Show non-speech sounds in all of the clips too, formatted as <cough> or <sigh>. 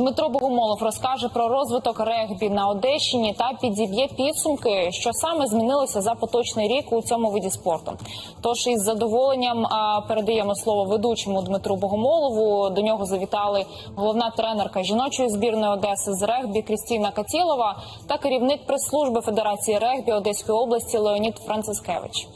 Дмитро Богомолов розкаже про розвиток регбі на Одещині та підіб'є підсумки, що саме змінилося за поточний рік у цьому виді спорту. Тож із задоволенням передаємо слово ведучому Дмитру Богомолову. До нього завітали головна тренерка жіночої збірної Одеси з регбі Крістіна Катілова та керівник прес-служби Федерації регбі Одеської області Леонід Францискевич.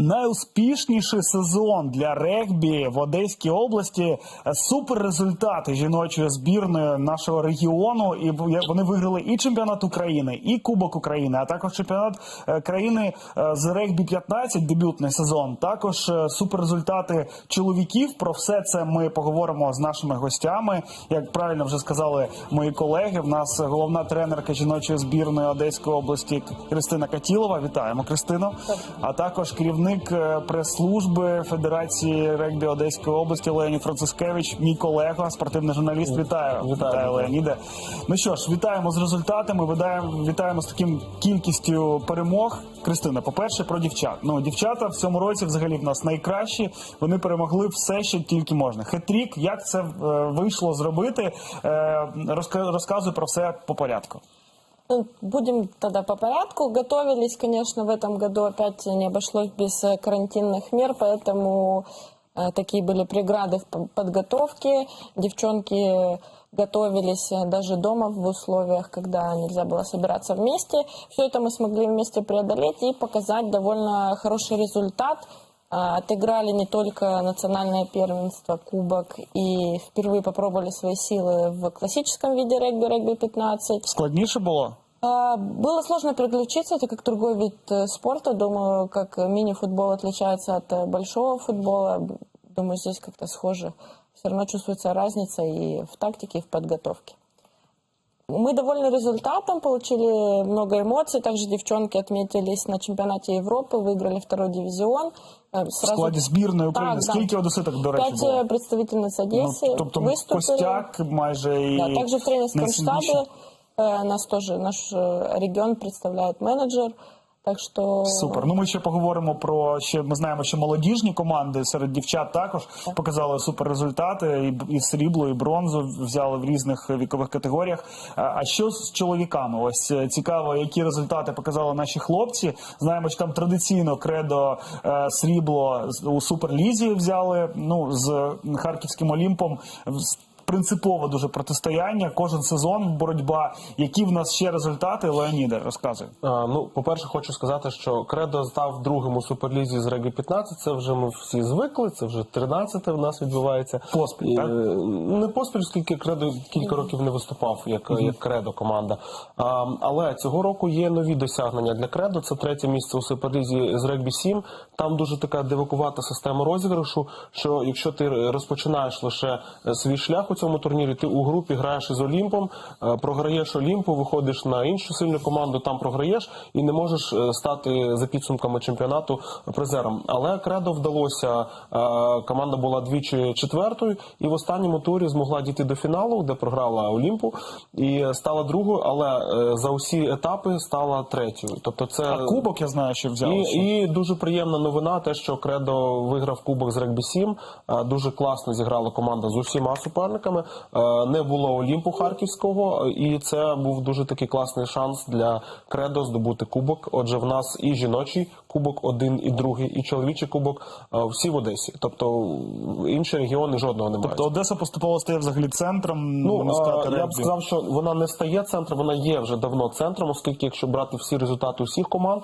Найуспішніший сезон для регбі в Одеській області супер результати жіночої збірної нашого регіону. І вони виграли і чемпіонат України, і Кубок України, а також чемпіонат е, країни е, з регбі 15 дебютний сезон. Також е, супер результати чоловіків. Про все це ми поговоримо з нашими гостями. Як правильно вже сказали мої колеги, в нас головна тренерка жіночої збірної Одеської області Кристина Катілова. Вітаємо Кристину. А також керівник е, прес-служби Федерації регбі Одеської області Леонід Францискевич, мій колега, спортивний журналіст. Вітаю, Вітаю. Леоніде. Ну що ж, вітаємо з результатами. Вітаємо, вітаємо з таким кількістю перемог. Кристина, по-перше, про дівчат. Ну, дівчата в цьому році взагалі в нас найкращі. Вони перемогли все, що тільки можна. Хетрік, як це е, вийшло зробити? Е, розка- про все по порядку. Будем тогда по порядку. Готовились, конечно, в этом году опять не обошлось без э, карантинных мер, поэтому э, такие были преграды в подготовке. Девчонки готовились э, даже дома в условиях, когда нельзя было собираться вместе. Все это мы смогли вместе преодолеть и показать довольно хороший результат. А, Отыграли не только национальное первенство, кубок и впервые попробовали свои силы в классическом виде регби, регби 15. Складніше було? А, Было сложно переключиться, это как другой вид э, спорта. Думаю, как мини-футбол отличается от э, большого футбола. Думаю, здесь как-то схоже. Все равно чувствуется разница и в тактике, и в подготовке. Мы довольны результатом, получили много эмоций. Также девчонки отметились на чемпионате Европы, выиграли второй дивизион. Э, В сразу- складі збірної України. Так, да. Скільки одеситок, до речі, Пять було? э, представительниц Ну, Одессы тобто выступили. костяк майже і Да, также в тренерском найсильніші. штабе э, нас тоже наш э, регион представляет менеджер. Так что Супер. Ну ми ще поговоримо про ще. Ми знаємо, що молодіжні команди серед дівчат також показали супер результати. І, і срібло, і бронзу взяли в різних вікових категоріях. А, а що з чоловіками? Ось е, цікаво, які результати показали наші хлопці. Знаємо, що там традиційно кредо е, срібло у суперлізі взяли. Ну з харківським Олімпом. Принципове дуже протистояння. Кожен сезон боротьба. Які в нас ще результати? Леоніде, розказуй. А, ну, по-перше, хочу сказати, що Кредо став другим у суперлізі з Регі 15. Це вже ми всі звикли. Це вже 13 в нас відбувається. Поспіль, І, так? е, Не поспіль, оскільки Кредо кілька років не виступав як, як Кредо команда. А, але цього року є нові досягнення для Кредо. Це третє місце у суперлізі з Регбі 7. Там дуже така дивакувата система розіграшу. Що якщо ти розпочинаєш лише е, свій шлях у цьому турнірі, ти у групі граєш із Олімпом, е, програєш Олімпу, виходиш на іншу сильну команду, там програєш і не можеш е, стати за підсумками чемпіонату призером. Але кредо вдалося. е, Команда була двічі четвертою, і в останньому турі змогла дійти до фіналу, де програла Олімпу, і стала другою, але за усі етапи стала третьою. Тобто, це А кубок я знаю, що взяли. і, і дуже приємна новина, те, що Кредо виграв кубок з регбі 7. Е, Дуже класно зіграла команда з усіма суперниками. Е, Не було Олімпу Харківського, е, і це був дуже такий класний шанс для Кредо здобути кубок. Отже, в нас і жіночий кубок, один і другий, і чоловічий кубок е, всі в Одесі. Тобто інші регіони жодного не мають. Тобто Одеса поступово стає взагалі центром. Ну, а, я б сказав, що вона не стає центром, вона є вже давно центром, оскільки якщо брати всі результати усіх команд,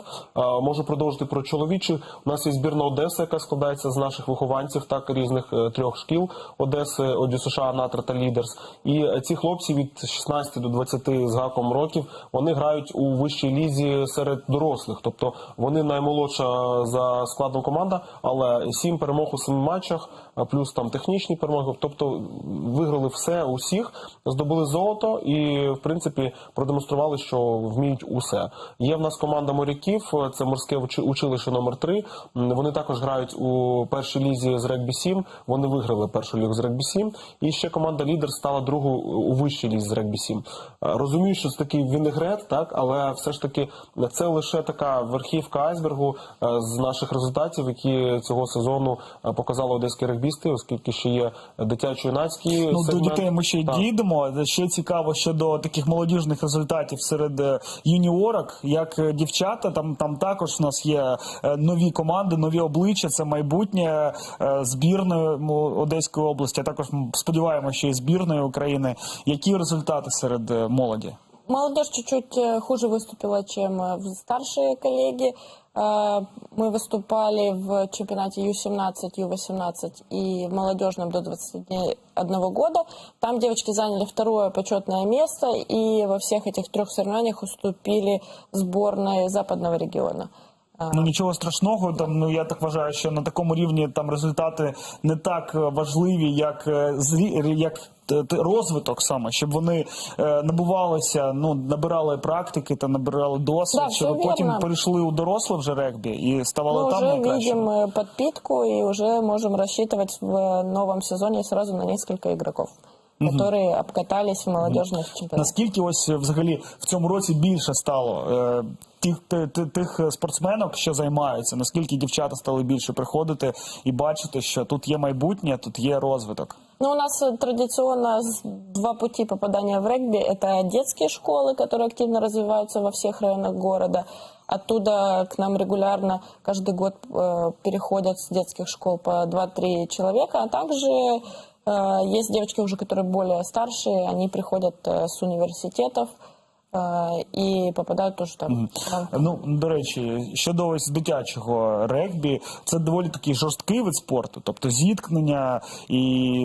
можу продовжити про чоловічі. У нас є збірна Одеси, яка складається з наших вихованців, так різних е, трьох шкіл Одеси, ОДЮСШ, Та Лідерс. І е, ці хлопці від 16 до 20 з гаком років вони грають у вищій лізі серед дорослих. Тобто вони наймолодша за складом команда, але сім перемог у семи матчах, плюс там технічні перемоги. Тобто виграли все усіх, здобули золото і, в принципі, продемонстрували, що вміють усе. Є в нас команда моряків, це морське училище номер 3 Вони також грають у першій лізі з регбі 7 Вони виграли першу лігу з регбі 7 І ще команда. Команда лідер стала другою у вищій лізі з регбі 7. Е, Розумію, що це такий вінегрет, так, але все ж таки це лише така верхівка айсбергу е, з наших результатів, які цього сезону е, показали одеські регбісти, оскільки ще є дитячо-юнацькі Ну, до дітей ми ще й Так. дійдемо. Ще цікаво щодо таких молодіжних результатів серед юніорок, як дівчата. Там там також в нас є нові команди, нові обличчя. Це майбутнє збірної Одеської області. А також м, сподіваємося, що і збірної України. Які результати серед е, молоді? Молодежь чуть-чуть э, хуже выступила, чем э, в- старшие коллеги. Э, Мы выступали в чемпионате Ю-17, Ю-18 и в молодежном до 21 года. Там девочки заняли второе почетное место и во всех этих трех соревнованиях уступили сборной западного региона. А, Ну нічого страшного. Там ну я так вважаю, що на такому рівні там результати не так е, важливі, як е, зрі- як т- т- розвиток саме, щоб вони е, набувалися, ну набирали практики та набирали досвід, Да, щоб все потім вірно. перейшли у доросле вже регбі і ставали Мы там уже найкращими. видим э, подпитку и уже можем рассчитывать в новом сезоне сразу на несколько игроков, которые обкатались в молодежных чемпионатах. Наскільки ось е, взагалі в цьому році більше стало е, тих, ти- ти- тих е, спортсменок, що займаються, наскільки дівчата стали більше приходити і бачити, що тут є майбутнє, тут є розвиток. Ну, у нас э, традиционно с- два пути попадания в регби. Это детские школы, которые активно развиваются во всех районах города. Оттуда к нам регулярно каждый год э, переходят с детских школ по 2-3 человека. А также э, есть девочки уже, которые более старшие, они приходят э, с университетов э, и попадают тоже там. Ну до речі, щодо ось дитячого регбі, це доволі такий жорсткий вид спорту, тобто зіткнення, і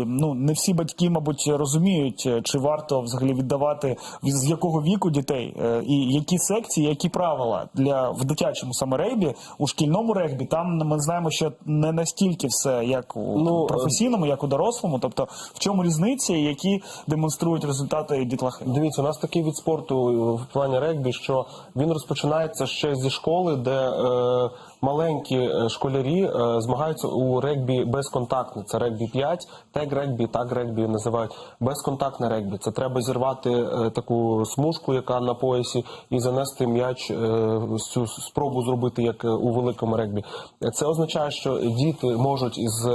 ну не всі батьки, мабуть, розуміють, е, чи варто взагалі віддавати з якого віку дітей, е, і які секції, які правила для в дитячому саме регбі, у шкільному регбі. Там ми знаємо, що не настільки все як у Ну, професійному, як у дорослому. Тобто, в чому різниці, які демонструють результати дітлахи? Дивіться, у нас такий від спорту в плані регбі, що він розпочинається ще зі школи, де е, маленькі е, школярі е, змагаються у регбі безконтактне. Це регбі 5, тег регбі, так регбі називають безконтактне регбі. Це треба зірвати е, таку смужку, яка на поясі, і занести м'яч цю спробу зробити як у великому регбі. Це означає, що діти можуть із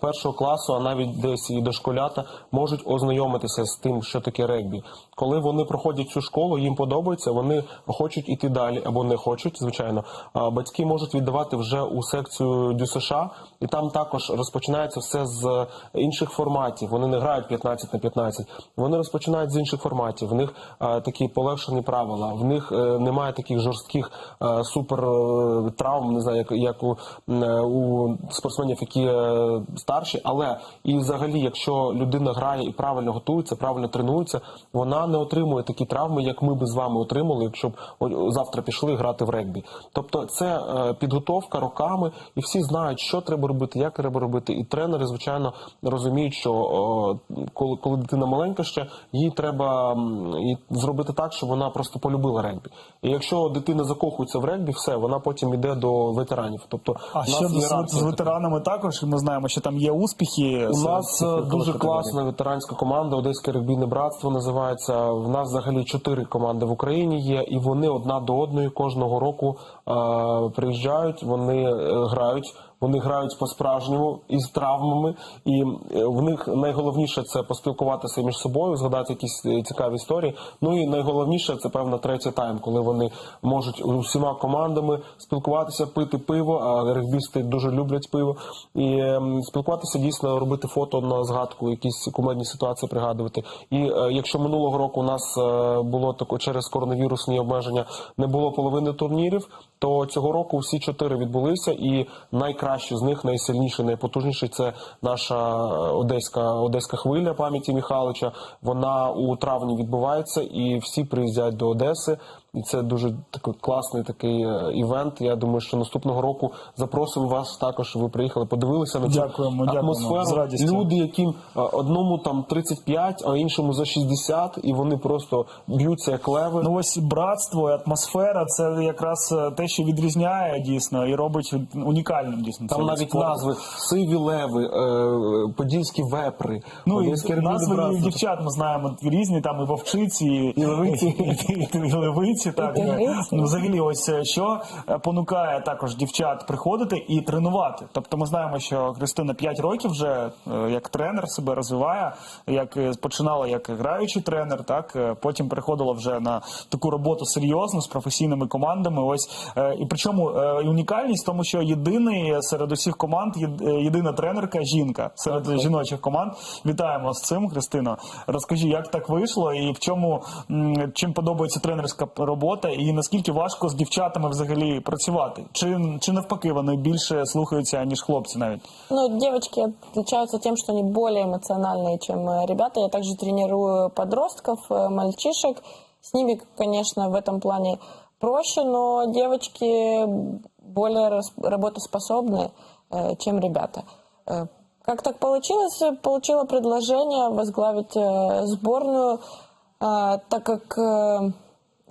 першого класу, а навіть десь і дошколята, можуть ознайомитися з тим, що таке регбі. Коли вони проходять цю школу, їм подобається, вони хочуть іти далі або не хочуть, звичайно. А Батьки можуть віддавати вже у секцію Дю США, і там також розпочинається все з інших форматів. Вони не грають 15 на 15, вони розпочинають з інших форматів. В них е, такі полегшені правила. В них е, немає таких жорстких е, супер е, травм, не знаю, як, як у, у спортсменів, які старші. Але і взагалі, якщо людина грає і правильно готується, правильно тренується, вона не отримує такі травми, як ми би з вами отримали, якщо б завтра пішли грати в регбі. Тобто, це е, підготовка роками, і всі знають, що треба робити, як треба робити. І тренери, звичайно, розуміють, що о, коли, коли дитина маленька ще, їй треба і зробити так, щоб вона просто полюбила регбі. І якщо дитина закохується в регбі, все, вона потім йде до ветеранів. Тобто, А ще з, з ветеранами також ми знаємо, що там є успіхи. у нас е, дуже класна ветеранська команда, Одеське регбійне братство називається. В нас взагалі чотири команди в Україні є, і вони одна до одної кожного року е, приїжджають, вони е, грають. Вони грають по-справжньому із травмами, і е, в них найголовніше це поспілкуватися між собою, згадати якісь е, цікаві історії. Ну і найголовніше це певно третій тайм, коли вони можуть усіма командами спілкуватися, пити пиво. А регбісти дуже люблять пиво. І ем, спілкуватися дійсно робити фото на згадку, якісь кумедні ситуації пригадувати. І е, якщо минулого року у нас було тако через коронавірусні обмеження не було половини турнірів, то цього року всі чотири відбулися, і найкращі з них, найсильніші, найпотужніші. це наша е, одеська одеська хвиля пам'яті Михайловича. Вона у травні відбувається, і всі приїздять до Одеси. І це дуже такий класний такий е, івент. Я думаю, що наступного року запросимо вас також. щоб Ви приїхали, подивилися на цю Дякуємо, дякуємо, атмосферу. з. Люди, яким е, одному там 35, а іншому за 60, і вони просто б'ються як леви. Ну ось братство і атмосфера це якраз е, те, що відрізняє дійсно і робить унікальним дійсно. Там навіть спорт. назви сиві леви, подільські вепри, Ну і назви дівчат ми знаємо різні, там і вовчиці, і, левиці. і, і, і. Так тигриці. ну, взагалі, ось е, що е, понукає також дівчат приходити і тренувати. Тобто, ми знаємо, що Христина 5 років вже е, як тренер себе розвиває, як починала як граючий тренер, так потім переходила вже на таку роботу серйозну з професійними командами. Ось і причому і унікальність тому, що єдиний серед усіх команд єдина тренерка жінка серед жіночих команд. Вітаємо з цим, Христино. Розкажи, як так вийшло, і в чому чим подобається тренерська робота, і наскільки важко з дівчатами взагалі працювати? Чи, чи навпаки вони більше слухаються ніж хлопці навіть? Ну, девочки отличаются тем, что они более эмоциональные, чем э, ребята. Я также тренирую подростков, э, мальчишек. С ними, конечно, в этом плане проще, но девочки более рас- работоспособны, э, чем ребята. Э, Как так получилось? Получила предложение возглавить э, сборную, э, так как э,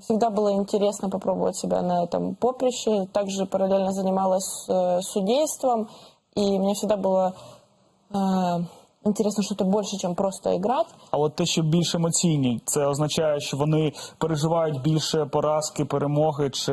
всегда было интересно попробовать себя на этом поприще. Также параллельно занималась э, судейством, и мне всегда было э, интересно что-то больше, чем просто играть. А от те, що більш емоційні, це означає, що вони переживають більше поразки, перемоги, чи,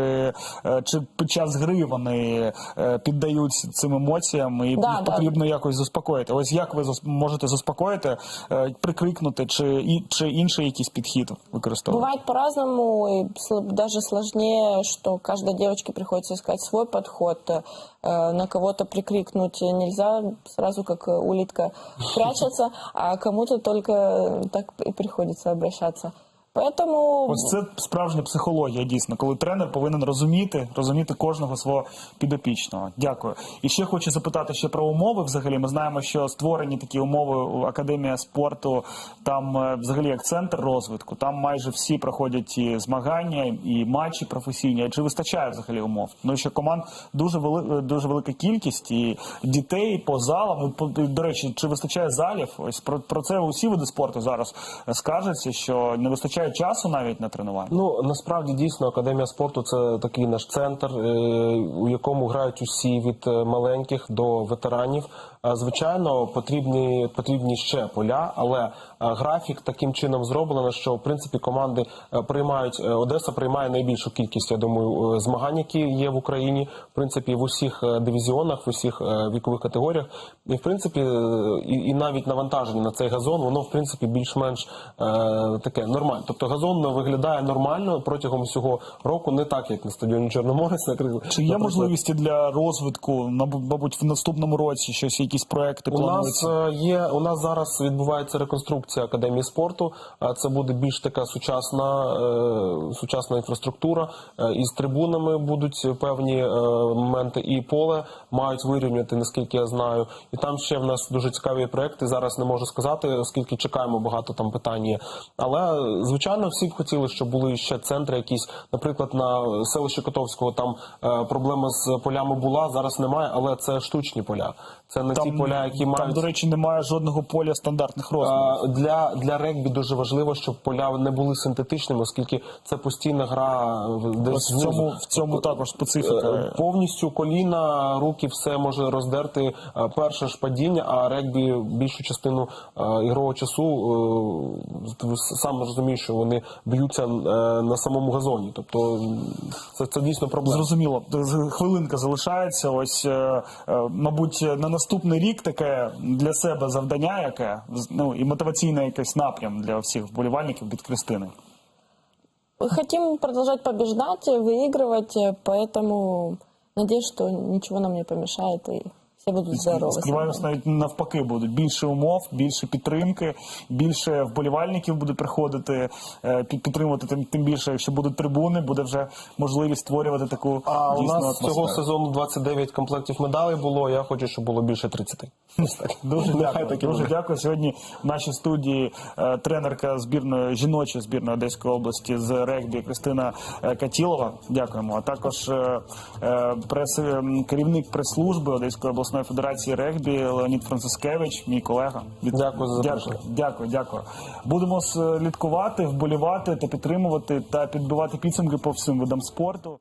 е, чи під час гри вони е, піддаються цим емоціям і Да, їх да. потрібно якось заспокоїти. Ось як ви зас- можете заспокоїти, е, прикрикнути, чи, і, чи інший якийсь підхід використовувати? Бывает по-разному, и сл- даже сложнее, что каждой девочке приходится искать свой подход. Э, На кого-то прикрикнуть нельзя сразу, как э, улитка <laughs> прячется, а кому-то только э, так и приходится обращаться. Поэтому Ось це справжня психологія, дійсно, коли тренер повинен розуміти, розуміти кожного свого підопічного. Дякую. І ще хочу запитати ще про умови. Взагалі, ми знаємо, що створені такі умови Академія спорту, там е, взагалі як центр розвитку. Там майже всі проходять і змагання, і матчі професійні. Чи вистачає взагалі умов? Ну що команд дуже вели, дуже велика кількість і дітей по залам. По- До речі, чи вистачає залів? Ось про, про це усі види спорту зараз скажуться, що не вистачає часу навіть на тренування. Ну насправді дійсно академія спорту це такий наш центр, е, у якому грають усі від е, маленьких до ветеранів. А, Звичайно, потрібні потрібні ще поля, але е, графік таким чином зроблено, що в принципі команди е, приймають е, Одеса приймає найбільшу кількість, я думаю, е, змагань, які є в Україні, в принципі, в усіх е, дивізіонах, в усіх е, вікових категоріях. І в принципі, е, і, і навіть навантаження на цей газон, воно в принципі більш-менш е, таке нормальне. Тобто газон виглядає нормально протягом всього року, не так як на стадіоні Чорноморець. наприклад. Чи є можливості для розвитку, мабуть, в наступному році щось, якісь проекти У нас плануються? е, є у нас зараз відбувається реконструкція академії спорту. А Це буде більш така сучасна, е, сучасна інфраструктура. Е, Із трибунами будуть певні е, моменти, і поле мають вирівняти, наскільки я знаю. І там ще в нас дуже цікаві проекти. Зараз не можу сказати, оскільки чекаємо багато там питань. Є. Але звичайно, всі б хотіли, щоб були ще центри, якісь, наприклад, на селищі Котовського там е, проблема з полями була. Зараз немає, але це штучні поля. Це не ті поля, які там, мають до речі, немає жодного поля стандартних розмірів. А, Для, для регбі дуже важливо, щоб поля не були синтетичними, оскільки це постійна гра в- десь Ось в цьому, в цьому також специфіка. Е, Повністю коліна, руки, все може роздерти е, перше ж падіння, а регбі більшу частину е, ігрового часу е, сам розумієш, що вони б'ються е, на самому газоні. Тобто це, це дійсно проблема. Зрозуміло, хвилинка залишається. Ось, е, е, мабуть, на наступний рік таке для себе завдання, яке з- ну і мотиваційний якийсь напрям для всіх вболівальників від Кристини. хотим продолжать побеждать, выигрывать, э, поэтому надеюсь, что ничего нам не помешает, и все будут здоровы. Сподіваємось, навіть навпаки будуть більше умов, більше підтримки, більше вболівальників будуть приходити е, підтримувати. Тим, тим більше, якщо будуть трибуни, буде вже можливість створювати таку А у нас цього атмосферу. сезону 29 комплектів медалей було. Я хочу, щоб було більше 30. <laughs> Дуже дякую. Дуже дякую. Сьогодні в нашій студії е, тренерка збірної жіночої збірної Одеської області з регбі Кристина е, Катілова. Дякуємо. А також прес, керівник прес-служби Одеської обласної федерації регбі Леонід Францискевич, мій колега. Від- Дякую за дякую, запрошення. дякую, дякую. Будемо слідкувати, вболівати та підтримувати та підбивати підсумки по всім видам спорту.